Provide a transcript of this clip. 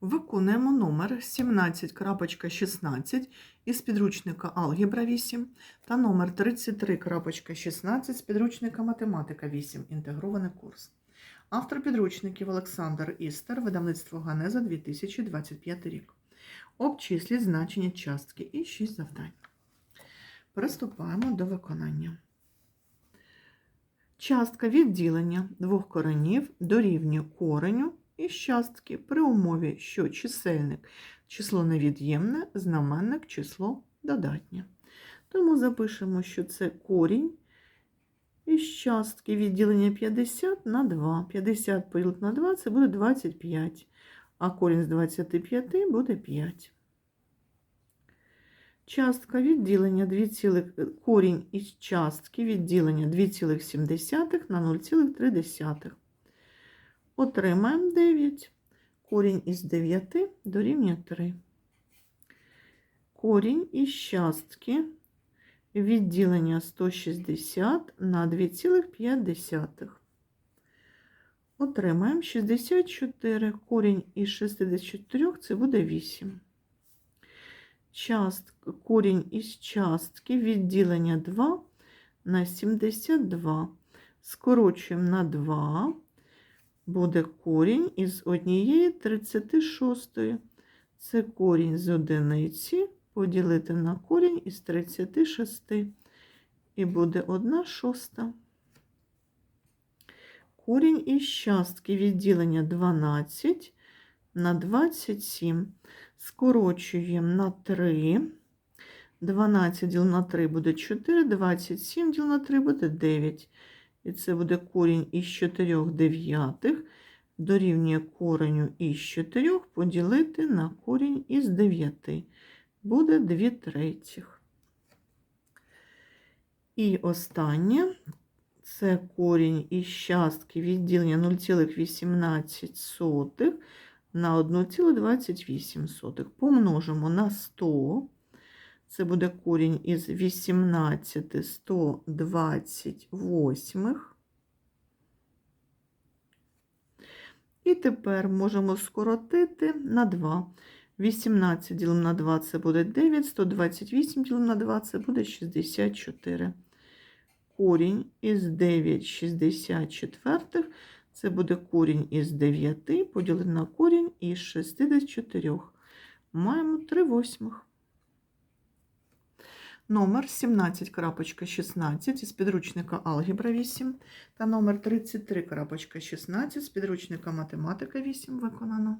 Виконуємо номер 17.16 із підручника Алгебра 8 та номер 33.16 з підручника Математика 8. Інтегрований курс. Автор підручників Олександр Істер, видавництво Ганеза 2025 рік. Обчисліть значення частки і 6 завдань. Приступаємо до виконання. Частка відділення двох коренів дорівнює кореню із частки при умові, що чисельник число невід'ємне, знаменник число додатнє. Тому запишемо, що це корінь із частки відділення 50 на 2. 50 поділити на 2 це буде 25, а корінь з 25 буде 5. Частка відділення 2, корінь із частки відділення 2,7 на 0,3. Отримаємо 9. Корінь із 9 дорівнює 3. Корінь із частки відділення 160 на 2,5. Отримаємо 64. Корінь із 64 це буде 8. Частка, корінь із частки відділення 2 на 72. Скорочуємо на 2 буде корінь із однієї 36. Це корінь з одиниці поділити на корінь із 36. І буде 1 шоста. Корінь із частки відділення 12 на 27. Скорочуємо на 3. 12 діл на 3 буде 4, 27 діл на 3 буде 9. І це буде корінь із 4 дев'ятих дорівнює кореню із 4 поділити на корінь із 9. Буде 2 третіх. І останнє це корінь із частки відділення 0,18 на 1,28. Помножимо на 100. Це буде корінь із 18 128. І тепер можемо скоротити на 2. 18 ділимо на 2 це буде 9, 128 ділимо на 2 це буде 64. Корінь із 9 64 це буде корінь із 9 поділити на корінь із 64. Маємо 3 восьмих. Номер 17.16 із підручника Алгебра 8 та номер 33.16 з підручника Математика 8 виконано.